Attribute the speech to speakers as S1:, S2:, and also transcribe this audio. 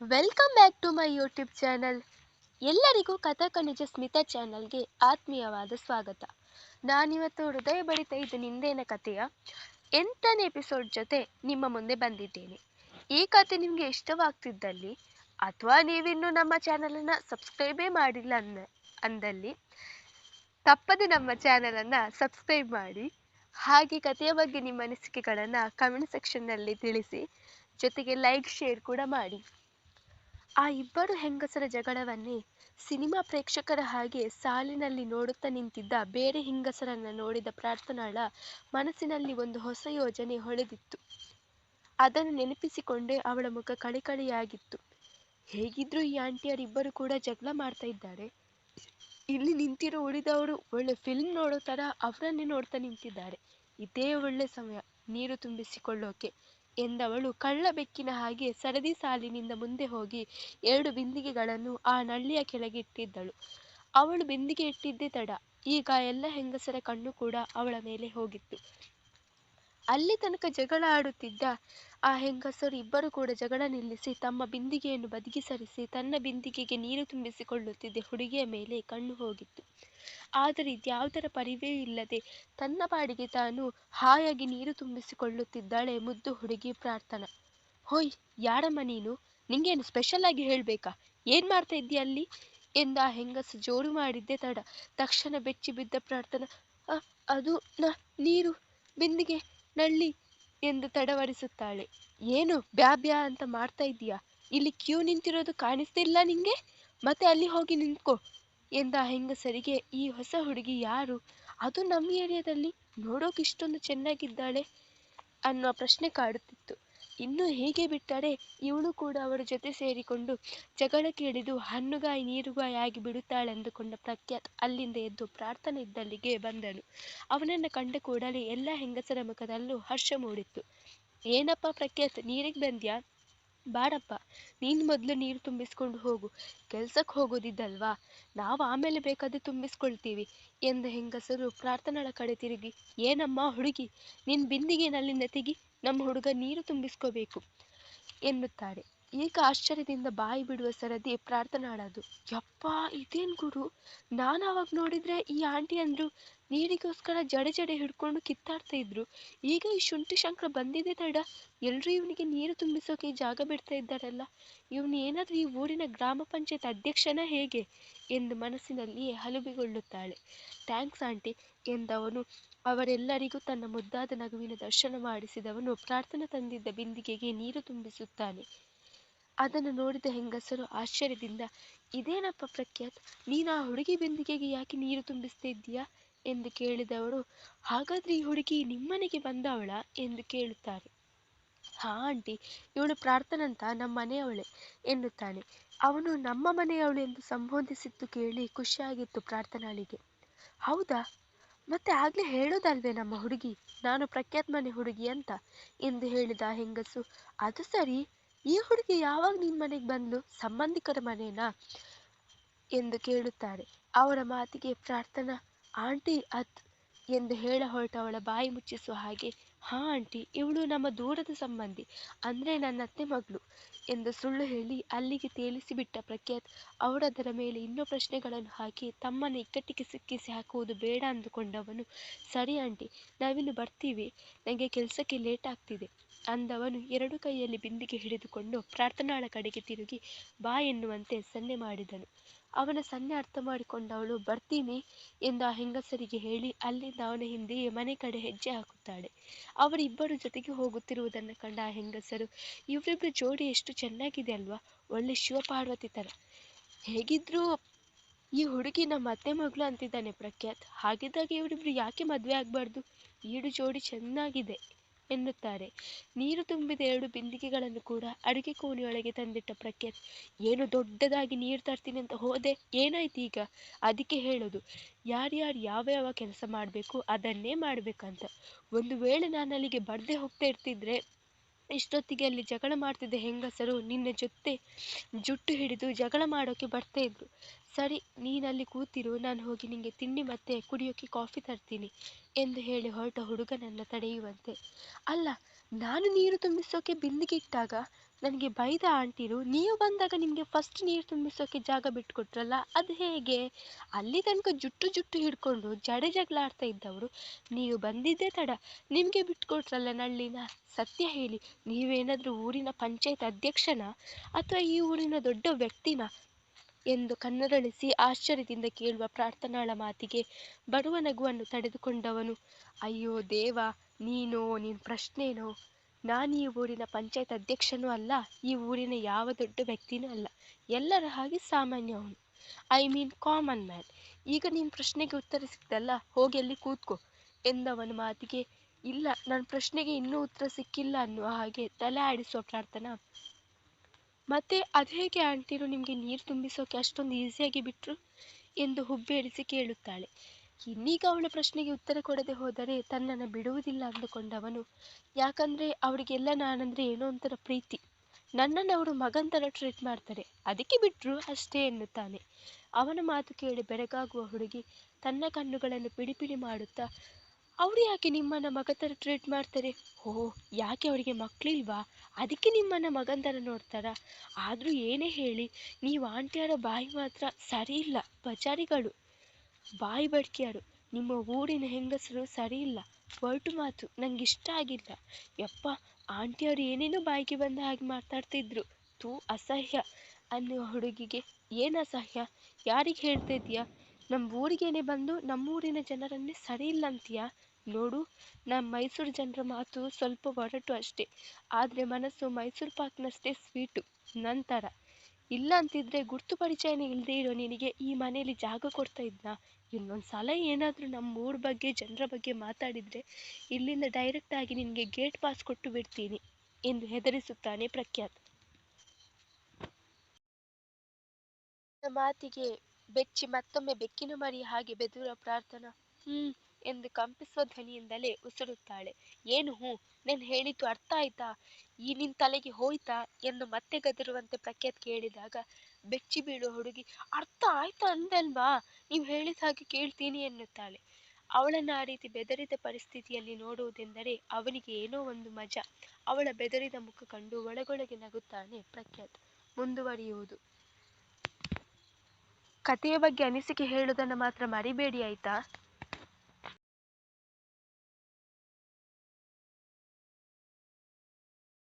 S1: Welcome back to my YouTube channel ಎಲ್ಲರಿಗೂ ಕಥಾಕನಿಜ ಸ್ಮಿತಾ ಚಾನಲ್ಗೆ ಆತ್ಮೀಯವಾದ ಸ್ವಾಗತ. ನಾನಿವತ್ತು ಹೃದಯ ಬಡಿತ ಇದು ನಿಂದೇನ ಕಥೆಯ ಎಂಟನೇ ಎಪಿಸೋಡ್ ಜೊತೆ ನಿಮ್ಮ ಮುಂದೆ ಬಂದಿದ್ದೇನೆ. ಈ ಕತೆ ನಿಮಗೆ ಇಷ್ಟವಾಗ್ತಿದ್ದಲ್ಲಿ ಅಥವಾ ನೀವಿನ್ನೂ ನಮ್ಮ ಚಾನಲನ್ನು ಸಬ್ಸ್ಕ್ರೈಬೇ ಮಾಡಿಲ್ಲ ಅನ್ನ, ಅಂದಲ್ಲಿ ತಪ್ಪದೆ ನಮ್ಮ ಚಾನಲನ್ನು ಸಬ್ಸ್ಕ್ರೈಬ್ ಮಾಡಿ, ಹಾಗೆ ಕಥೆಯ ಬಗ್ಗೆ ನಿಮ್ಮ ಅನಿಸಿಕೆಗಳನ್ನು ಕಮೆಂಟ್ ಸೆಕ್ಷನ್ನಲ್ಲಿ ತಿಳಿಸಿ, ಜೊತೆಗೆ ಲೈಕ್ ಶೇರ್ ಕೂಡ ಮಾಡಿ. ಆ ಇಬ್ಬರು ಹೆಂಗಸರ ಜಗಳವನ್ನೇ ಸಿನಿಮಾ ಪ್ರೇಕ್ಷಕರ ಹಾಗೆ ಸಾಲಿನಲ್ಲಿ ನೋಡುತ್ತಾ ನಿಂತಿದ್ದ ಬೇರೆ ಹೆಂಗಸರನ್ನ ನೋಡಿದ ಪ್ರಾರ್ಥನಾಳ ಮನಸ್ಸಿನಲ್ಲಿ ಒಂದು ಹೊಸ ಯೋಜನೆ ಹೊಳೆದಿತ್ತು. ಅದನ್ನು ನೆನಪಿಸಿಕೊಂಡೇ ಅವಳ ಮುಖ ಕಳಿಕಳಿಯಾಗಿತ್ತು. ಹೇಗಿದ್ರೂ ಈ ಆಂಟಿಯರಿಬ್ಬರು ಕೂಡ ಜಗಳ ಮಾಡ್ತಾ ಇದ್ದಾರೆ. ಇಲ್ಲಿ ನಿಂತಿರೋ ಉಳಿದವರು ಒಳ್ಳೆ ಫಿಲ್ಮ್ ನೋಡೋ ತರ ಅವರನ್ನೇ ನೋಡ್ತಾ ನಿಂತಿದ್ದಾರೆ. ಇದೇ ಒಳ್ಳೆ ಸಮಯ, ನೀರು ತುಂಬಿಸಿಕೊಳ್ಳೋಕೆ. ಎಂದವಳು ಕಳ್ಳ ಬೆಕ್ಕಿನ ಹಾಗೆ ಸರದಿ ಸಾಲಿನಿಂದ ಮುಂದೆ ಹೋಗಿ ಎರಡು ಬಿಂದಿಗೆಗಳನ್ನು ಆ ನಳ್ಳಿಯ ಕೆಳಗೆ ಇಟ್ಟಿದ್ದಳು. ಅವಳು ಬಿಂದಿಗೆ ಇಟ್ಟಿದ್ದೇ ತಡ. ಈಗ ಎಲ್ಲ ಹೆಂಗಸರ ಕಣ್ಣು ಕೂಡ ಅವಳ ಮೇಲೆ ಹೋಗಿತ್ತು. ಅಲ್ಲಿ ತನಕ ಜಗಳ ಆಡುತ್ತಿದ್ದ ಆ ಹೆಂಗಸರು ಇಬ್ಬರು ಕೂಡ ಜಗಳ ನಿಲ್ಲಿಸಿ ತಮ್ಮ ಬಿಂದಿಗೆಯನ್ನು ಬದಿಗೆ ಸರಿಸಿ ತನ್ನ ಬಿಂದಿಗೆಗೆ ನೀರು ತುಂಬಿಸಿಕೊಳ್ಳುತ್ತಿದ್ದ ಹುಡುಗಿಯ ಮೇಲೆ ಕಣ್ಣು ಹೋಗಿತ್ತು. ಆದರೆ ಇದ್ಯಾವುದರ ಪರಿವೇ ಇಲ್ಲದೆ ತನ್ನ ಪಾಡಿಗೆ ತಾನು ಹಾಯಾಗಿ ನೀರು ತುಂಬಿಸಿಕೊಳ್ಳುತ್ತಿದ್ದಾಳೆ ಮುದ್ದು ಹುಡುಗಿ ಪ್ರಾರ್ಥನಾ. ಹೋಯ್ ಯಾರಮ್ಮ ನೀನು? ನಿಂಗೇನು ಸ್ಪೆಷಲ್ ಆಗಿ ಹೇಳ್ಬೇಕಾ? ಏನ್ ಮಾಡ್ತಾ ಇದ್ದೀಯ ಅಲ್ಲಿ? ಎಂದ ಆ ಹೆಂಗಸು ಜೋರು ಮಾಡಿದ್ದೆ ತಡ. ತಕ್ಷಣ ಬೆಚ್ಚಿ ಬಿದ್ದ ಪ್ರಾರ್ಥನಾ "ಅ, ಅದು ನಾ ನೀರು ಬಿಂದಿಗೆ ನಳ್ಳಿ ಎಂದು ತಡವರಿಸುತ್ತಾಳೆ ಏನು ಬ್ಯಾ ಬ್ಯಾ ಅಂತ ಮಾಡ್ತಾ ಇದೀಯಾ ಇಲ್ಲಿ ಕ್ಯೂ ನಿಂತಿರೋದು ಕಾಣಿಸ್ತಿಲ್ಲ ನಿಂಗೆ? ಮತ್ತೆ ಅಲ್ಲಿ ಹೋಗಿ ನಿಂತ್ಕೊ ಎಂದ ಹೆಂಗಸರಿಗೆ ಈ ಹೊಸ ಹುಡುಗಿ ಯಾರು? ಅದು ನಮ್ಮ ಏರಿಯಾದಲ್ಲಿ ನೋಡೋಕೆ ಇಷ್ಟೊಂದು ಚೆನ್ನಾಗಿದ್ದಾಳೆ ಅನ್ನೋ ಪ್ರಶ್ನೆ ಕಾಡುತ್ತಿತ್ತು. ಇನ್ನು ಹೀಗೆ ಬಿಟ್ಟರೆ ಇವಳು ಕೂಡ ಅವರ ಜೊತೆ ಸೇರಿಕೊಂಡು ಜಗಳಕ್ಕೆ ಇಳಿದು ಹಣ್ಣುಗಾಯಿ, ನೀರುಗಾಯಿ ಆಗಿ ಬಿಡುತ್ತಾಳೆಂದುಕೊಂಡ ಪ್ರಖ್ಯಾತ್ ಅಲ್ಲಿಂದ ಎದ್ದು ಪ್ರಾರ್ಥನೆ ಇದ್ದಲ್ಲಿಗೆ ಬಂದನು ಅವನನ್ನು ಕಂಡ ಕೂಡಲೇ ಎಲ್ಲ ಹೆಂಗಸರ ಮುಖದಲ್ಲೂ ಹರ್ಷ ಮೂಡಿತ್ತು. ಏನಪ್ಪ ಪ್ರಖ್ಯಾತ್, ನೀರಿಗೆ ಬಂದ್ಯಾ? ಬಾಡಪ್ಪ ನೀನು ಮೊದಲು ನೀರು ತುಂಬಿಸ್ಕೊಂಡು ಹೋಗು. ಕೆಲ್ಸಕ್ಕೆ ಹೋಗೋದಿದ್ದಲ್ವಾ? ನಾವು ಆಮೇಲೆ ಬೇಕಾದ್ರೆ ತುಂಬಿಸ್ಕೊಳ್ತೀವಿ ಎಂದ ಹೆಂಗಸರು ಪ್ರಾರ್ಥನಾಳ ಕಡೆ ತಿರುಗಿ. ಏನಮ್ಮ ಹುಡುಗಿ, ನಿನ್ ಬಿಂದಿಗೆನಲ್ಲಿಂದ ತೆಗಿ. ನಮ್ಮ ಹುಡುಗ ನೀರು ತುಂಬಿಸ್ಕೋಬೇಕು ಎನ್ನುತ್ತಾರೆ. ಈಗ ಆಶ್ಚರ್ಯದಿಂದ ಬಾಯಿ ಬಿಡುವ ಸರದಿ ಪ್ರಾರ್ಥನಾಳದು ಯಪ್ಪ, ಇದೇನ್ ಗುರು? ನಾನು ಅವಾಗ ನೋಡಿದ್ರೆ ಈ ಆಂಟಿ ಅಂದ್ರು, ನೀರಿಗೋಸ್ಕರ ಜಡೆ ಜಡೆ ಹಿಡ್ಕೊಂಡು ಕಿತ್ತಾಡ್ತಾ ಇದ್ರು. ಈಗ ಈ ಶುಂಠಿ ಶಂಕರ ಬಂದಿದೆ ತಡ ಎಲ್ರೂ ಇವನಿಗೆ ನೀರು ತುಂಬಿಸೋಕೆ ಜಾಗ ಬಿಡ್ತಾ ಇದ್ದಾರಲ್ಲ. ಇವನು ಏನಾದ್ರೂ ಈ ಊರಿನ ಗ್ರಾಮ ಪಂಚಾಯತ್ ಅಧ್ಯಕ್ಷನ ಹೇಗೆ? ಎಂದು ಮನಸ್ಸಿನಲ್ಲಿಯೇ ಹಲುಬಿಗೊಳ್ಳುತ್ತಾಳೆ. Thanks aunty, ಎಂದವನು. ಅವರೆಲ್ಲರಿಗೂ ತನ್ನ ಮುದ್ದಾದ ನಗುವಿನ ದರ್ಶನ ಮಾಡಿಸಿದವನು ಪ್ರಾರ್ಥನೆ ತಂದಿದ್ದ ಬಿಂದಿಗೆಗೆ ನೀರು ತುಂಬಿಸುತ್ತಾನೆ. ಅದನ್ನು ನೋಡಿದ ಹೆಂಗಸರು ಆಶ್ಚರ್ಯದಿಂದ, ಇದೇನಪ್ಪ ಪ್ರಖ್ಯಾತ್? ನೀನು ಆ ಹುಡುಗಿ ಬಿಂದಿಗೆಗೆ ಯಾಕೆ ನೀರು ತುಂಬಿಸ್ತಾ ಇದ್ದೀಯಾ? ಎಂದು ಕೇಳಿದವರು, ಹಾಗಾದ್ರೆ ಈ ಹುಡುಗಿ ನಿಮ್ಮನೆಗೆ ಬಂದವಳ? ಎಂದು ಕೇಳುತ್ತಾರೆ. ಹಾ ಆಂಟಿ, ಇವಳು ಪ್ರಾರ್ಥನಂತ ನಮ್ಮ ಮನೆಯವಳೆ, ಎನ್ನುತ್ತಾನೆ. ಅವನು ನಮ್ಮ ಮನೆಯವಳು ಎಂದು ಸಂಬೋಧಿಸಿದ್ದು ಕೇಳಿ ಖುಷಿಯಾಗಿತ್ತು ಪ್ರಾರ್ಥನಾಳಿಗೆ. ಹೌದಾ? ಮತ್ತೆ ಆಗ್ಲೇ ಹೇಳೋದಲ್ವೇ ನಮ್ಮ ಹುಡುಗಿ? ನಾನು ಪ್ರಖ್ಯಾತ್ ಮನೆ ಹುಡುಗಿ ಅಂತ, ಎಂದು ಹೇಳಿದ ಹೆಂಗಸು. ಅದು ಸರಿ. ಈ ಹುಡುಗಿ ಯಾವಾಗ ನಿನ್ ಮನೆಗೆ ಬಂದು ಸಂಬಂಧಿಕರ ಮನೆನಾ? ಎಂದು ಕೇಳುತ್ತಾರೆ. ಅವರ ಮಾತಿಗೆ ಪ್ರಾರ್ಥನಾ, ಆಂಟಿ, ಅತ್ ಎಂದು ಹೇಳ ಹೊರಟವಳ ಬಾಯಿ ಮುಚ್ಚಿಸುವ ಹಾಗೆ, ಹಾ, ಆಂಟಿ, ಇವಳು ನಮ್ಮ ದೂರದ ಸಂಬಂಧಿ, ಅಂದ್ರೆ ನನ್ನ ಅತ್ತೆ ಮಗಳು ಎಂದು ಸುಳ್ಳು ಹೇಳಿ ಅಲ್ಲಿಗೆ ತೇಲಿಸಿಬಿಟ್ಟ ಪ್ರಖ್ಯಾತ್ ಅವರದರ ಮೇಲೆ ಇನ್ನೂ ಪ್ರಶ್ನೆಗಳನ್ನು ಹಾಕಿ ತಮ್ಮನ್ನು ಇಕ್ಕಟ್ಟಿಗೆ ಸಿಕ್ಕಿಸಿ ಹಾಕುವುದು ಬೇಡ ಅಂದುಕೊಂಡವನು, ಸರಿ, ಆಂಟಿ, ನಾವಿನ್ನು ಬರ್ತೀವಿ. ನನಗೆ ಕೆಲಸಕ್ಕೆ ಲೇಟ್ ಆಗ್ತಿದೆ. ಅಂದವನು ಎರಡು ಕೈಯಲ್ಲಿ ಬಿಂದಿಗೆ ಹಿಡಿದುಕೊಂಡು ಪ್ರಾರ್ಥನಾಳ ಕಡೆಗೆ ತಿರುಗಿ ಬಾ ಎನ್ನುವಂತೆ ಸನ್ನೆ ಮಾಡಿದನು. ಅವನ ಸನ್ನೆ ಅರ್ಥ ಮಾಡಿಕೊಂಡವಳು ಬರ್ತೀನಿ ಎಂದು ಆ ಹೆಂಗಸರಿಗೆ ಹೇಳಿ ಅಲ್ಲಿಂದ ಅವನ ಹಿಂದೆಯೇ ಮನೆ ಕಡೆ ಹೆಜ್ಜೆ ಹಾಕುತ್ತಾಳೆ. ಅವರಿಬ್ಬರು ಜೊತೆಗೆ ಹೋಗುತ್ತಿರುವುದನ್ನು ಕಂಡ ಆ ಹೆಂಗಸರು ಇವರಿಬ್ಬರು ಜೋಡಿ ಎಷ್ಟು ಚೆನ್ನಾಗಿದೆ ಅಲ್ವಾ, ಒಳ್ಳೆ ಶಿವಪಾರ್ವತಿ ಥರ ಹೇಗಿದ್ರೂ ಈ ಹುಡುಗಿ ನಮ್ಮ ಅತ್ತೆ ಮಗಳು ಅಂತಿದ್ದಾನೆ ಪ್ರಖ್ಯಾತ್. ಹಾಗಿದ್ದಾಗ ಇವರಿಬ್ರು ಯಾಕೆ ಮದುವೆ ಆಗಬಾರ್ದು? ಈಡು ಜೋಡಿ ಚೆನ್ನಾಗಿದೆ. ಎನ್ನುತ್ತಾರೆ. ನೀರು ತುಂಬಿದ ಎರಡು ಬಿಂದಿಗೆಗಳನ್ನು ಕೂಡ ಅಡುಗೆ ಕೋಣೆಯೊಳಗೆ ತಂದಿಟ್ಟ ಪ್ರಖ್ಯಾತ್. ಏನು ದೊಡ್ಡದಾಗಿ ನೀರು ತರ್ತೀನಿ ಅಂತ ಹೋದೆ? ಏನಾಯ್ತು ಈಗ? ಅದಕ್ಕೆ ಹೇಳೋದು, ಯಾರ್ಯಾರು ಯಾವ ಯಾವ ಕೆಲಸ ಮಾಡಬೇಕು ಅದನ್ನೇ ಮಾಡಬೇಕಂತ. ಒಂದು ವೇಳೆ ನಾನು ಅಲ್ಲಿಗೆ ಬರ್ದೆ ಹೋಗ್ತಾ ಇರ್ತಿದ್ರೆ, ಇಷ್ಟೊತ್ತಿಗೆ ಅಲ್ಲಿ ಜಗಳ ಮಾಡ್ತಿದ್ದ ಹೆಂಗಸರು ನಿನ್ನ ಜೊತೆ ಜುಟ್ಟು ಹಿಡಿದು ಜಗಳ ಮಾಡೋಕೆ ಬರ್ತಾ ಇದ್ರು. ಸರಿ, ನೀನಲ್ಲಿ ಕೂತಿರು, ನಾನು ಹೋಗಿ ನಿಂಗೆ ತಿಂಡಿ ಮತ್ತೆ ಕುಡಿಯೋಕೆ ಕಾಫಿ ತರ್ತೀನಿ ಎಂದು ಹೇಳಿ ಹೊರಟ ಹುಡುಗನನ್ನು ತಡೆಯುವಂತೆ. ಅಲ್ಲ, ನಾನು ನೀರು ತುಂಬಿಸೋಕೆ ಬಿಂದಿಗೆ ಇಟ್ಟಾಗ ನನಗೆ ಬೈದ ಆಂಟಿರು, ನೀವು ಬಂದಾಗ ನಿಮಗೆ ಫಸ್ಟ್ ನೀರು ತುಂಬಿಸೋಕೆ ಜಾಗ ಬಿಟ್ಕೊಟ್ರಲ್ಲ, ಅದು ಹೇಗೆ? ಅಲ್ಲಿ ತನಕ ಜುಟ್ಟು ಜುಟ್ಟು ಹಿಡ್ಕೊಂಡು ಜಡೆ ಜಗಳ ಆಡ್ತಾ ಇದ್ದವರು, ನೀವು ಬಂದಿದ್ದೇ ತಡ, ನಿಮಗೆ ಬಿಟ್ಕೊಟ್ರಲ್ಲ ನಳ್ಳಿನ? ಸತ್ಯ ಹೇಳಿ, ನೀವೇನಾದರೂ ಊರಿನ ಪಂಚಾಯತ್ ಅಧ್ಯಕ್ಷನ ಅಥವಾ ಈ ಊರಿನ ದೊಡ್ಡ ವ್ಯಕ್ತಿನ? ಎಂದು ಕಣ್ಣರಳಿಸಿ ಆಶ್ಚರ್ಯದಿಂದ ಕೇಳುವ ಪ್ರಾರ್ಥನಾಳ ಮಾತಿಗೆ ಬರುವ ನಗುವನ್ನು ತಡೆದುಕೊಂಡವನು. ಅಯ್ಯೋ ದೇವ, ನೀನೋ ನಿನ್ ಪ್ರಶ್ನೆನೋ? ನಾನು ಈ ಊರಿನ ಪಂಚಾಯತ್ ಅಧ್ಯಕ್ಷನೂ ಅಲ್ಲ, ಈ ಊರಿನ ಯಾವ ದೊಡ್ಡ ವ್ಯಕ್ತಿನೂ ಅಲ್ಲ. ಎಲ್ಲರ ಹಾಗೆ ಸಾಮಾನ್ಯವನು ಐ ಮೀನ್ ಕಾಮನ್ ಮ್ಯಾನ್. ಈಗ ನಿನ್ ಪ್ರಶ್ನೆಗೆ ಉತ್ತರ ಸಿಕ್ತಲ್ಲ, ಹೋಗಿ ಅಲ್ಲಿ ಕೂತ್ಕೋ ಎಂದವನ ಮಾತಿಗೆ, ಇಲ್ಲ ನನ್ನ ಪ್ರಶ್ನೆಗೆ ಇನ್ನೂ ಉತ್ತರ ಸಿಕ್ಕಿಲ್ಲ ಅನ್ನುವ ಹಾಗೆ ತಲೆ ಆಡಿಸುವ ಪ್ರಾರ್ಥನಾ ಮತ್ತೆ ಹೇಗೆ ಆಂಟಿರು ನಿಮಗೆ ನೀರು ತುಂಬಿಸೋಕೆ ಅಷ್ಟೊಂದು ಈಸಿಯಾಗಿ ಬಿಟ್ರು? ಎಂದು ಹುಬ್ಬೇರಿಸಿ ಕೇಳುತ್ತಾಳೆ. ಇನ್ನೀಗ ಅವಳ ಪ್ರಶ್ನೆಗೆ ಉತ್ತರ ಕೊಡದೆ ಹೋದರೆ ತನ್ನನ್ನು ಬಿಡುವುದಿಲ್ಲ ಅಂದುಕೊಂಡವನು, ಯಾಕಂದ್ರೆ ಅವರಿಗೆಲ್ಲ ನಾನಂದ್ರೆ ಏನೋ ಒಂಥರ ಪ್ರೀತಿ. ನನ್ನನ್ನು ಅವರು ಮಗನ ಟ್ರೀಟ್ ಮಾಡ್ತಾರೆ. ಅದಕ್ಕೆ ಬಿಟ್ರು ಅಷ್ಟೇ ಎನ್ನುತ್ತಾನೆ. ಅವನ ಮಾತು ಕೇಳಿ ಬೆರಗಾಗುವ ಹುಡುಗಿ ತನ್ನ ಕಣ್ಣುಗಳನ್ನು ಪಿಡಿ ಪಿಡಿ ಮಾಡುತ್ತಾ ಅವರು ಯಾಕೆ ನಿಮ್ಮನ್ನ ಮಗ ಥರ ಟ್ರೀಟ್ ಮಾಡ್ತಾರೆ? ಓ ಯಾಕೆ ಅವರಿಗೆ ಮಕ್ಕಳಿಲ್ವಾ ಅದಕ್ಕೆ ನಿಮ್ಮನ್ನ ಮಗನ ಥರ ನೋಡ್ತಾರಾ. ಆದರೂ ಏನೇ ಹೇಳಿ, ನೀವು ಆಂಟಿಯರ ಬಾಯಿ ಮಾತ್ರ ಸರಿ ಇಲ್ಲ ಬಚಾರಿಗಳು ಬಾಯಿ ಬಡ್ಕಿಯಾರು, ನಿಮ್ಮ ಊರಿನ ಹೆಂಗಸರು ಸರಿ ಇಲ್ಲ. ಒರಟು ಮಾತು, ನಂಗೆ ಇಷ್ಟ ಆಗಿಲ್ಲ. ಯಪ್ಪ, ಆಂಟಿಯವರು ಏನೇನೋ ಬಾಯಿಗೆ ಬಂದ ಹಾಗೆ ಮಾತಾಡ್ತಿದ್ರು. ತೂ ಅಸಹ್ಯ ಅನ್ನುವ ಹುಡುಗಿಗೆ. ಏನು ಅಸಹ್ಯ? ಯಾರಿಗೆ ಹೇಳ್ತಾ ಇದೀಯಾ ನಮ್ಮ ಊರಿಗೇನೆ ಬಂದು ನಮ್ಮೂರಿನ ಜನರನ್ನೇ ಸರಿ ಇಲ್ಲ ಅಂತೀಯಾ? ನೋಡು ನಮ್ಮ ಮೈಸೂರು ಜನರ ಮಾತು ಸ್ವಲ್ಪ ಒರಟು ಅಷ್ಟೇ. ಆದರೆ ಮನಸ್ಸು ಮೈಸೂರು ಪಾಕ್ನಷ್ಟೇ ಸ್ವೀಟು, ನಂತರ. ಇಲ್ಲ ಅಂತಿದ್ರೆ ಗುರ್ತು ಪರಿಚಯನೇ ಇಲ್ಲದೆ ಇರೋ ನಿನಗೆ ಈ ಮನೇಲಿ ಜಾಗ ಕೊಡ್ತಾ ಇದ್ನಾ? ಇನ್ನೊಂದು ಸಲ ಏನಾದರೂ ನಮ್ಮ ಊರ ಬಗ್ಗೆ, ಜನರ ಬಗ್ಗೆ ಮಾತಾಡಿದರೆ ಇಲ್ಲಿಂದ ಡೈರೆಕ್ಟ್ ಆಗಿ ನಿನಗೆ ಗೇಟ್ ಪಾಸ್ ಕೊಟ್ಟು ಬಿಡ್ತೀನಿ, ಎಂದು ಹೆದರಿಸುತ್ತಾನೆ ಪ್ರಖ್ಯಾತ್. ಮಾತಿಗೆ ಬೆಚ್ಚಿ ಮತ್ತೊಮ್ಮೆ ಬೆಕ್ಕಿನ ಮರಿ ಹಾಗೆ ಬೆದರುವ ಪ್ರಾರ್ಥನಾ. ಹ್ಮ್. ಎಂದು ಕಂಪಿಸುವ ಧ್ವನಿಯಿಂದಲೇ ಉಸಿರುತ್ತಾಳೆ. ಏನು ಹ್ಞೂ ನಾನು ಹೇಳಿದ್ದು ಅರ್ಥ ಆಯ್ತಾ? ಈ ನಿನ್ ತಲೆಗೆ ಹೋಯ್ತಾ? ಎಂದು ಮತ್ತೆ ಗದರುವಂತೆ ಪ್ರಖ್ಯಾತ್ ಕೇಳಿದಾಗ ಬೆಚ್ಚಿ ಬೀಳುವ ಹುಡುಗಿ, ಅರ್ಥ ಆಯ್ತಾ ಅಂದಲ್ವಾ? ನೀವು ಹೇಳಿದ ಹಾಗೆ ಕೇಳ್ತೀನಿ ಎನ್ನುತ್ತಾಳೆ. ಅವಳನ್ನು ಆ ರೀತಿ ಬೆದರಿದ ಪರಿಸ್ಥಿತಿಯಲ್ಲಿ ನೋಡುವುದೆಂದರೆ ಅವನಿಗೆ ಏನೋ ಒಂದು ಮಜಾ. ಅವಳ ಬೆದರಿದ ಮುಖ ಕಂಡು ಒಳಗೊಳಗೆ ನಗುತ್ತಾನೆ ಪ್ರಖ್ಯಾತ್. ಮುಂದುವರಿಯುವುದು. ಕಥೆಯ ಬಗ್ಗೆ ಅನಿಸಿಕೆ ಹೇಳುವುದನ್ನು ಮಾತ್ರ ಮರಿಬೇಡಿ, ಆಯ್ತಾ?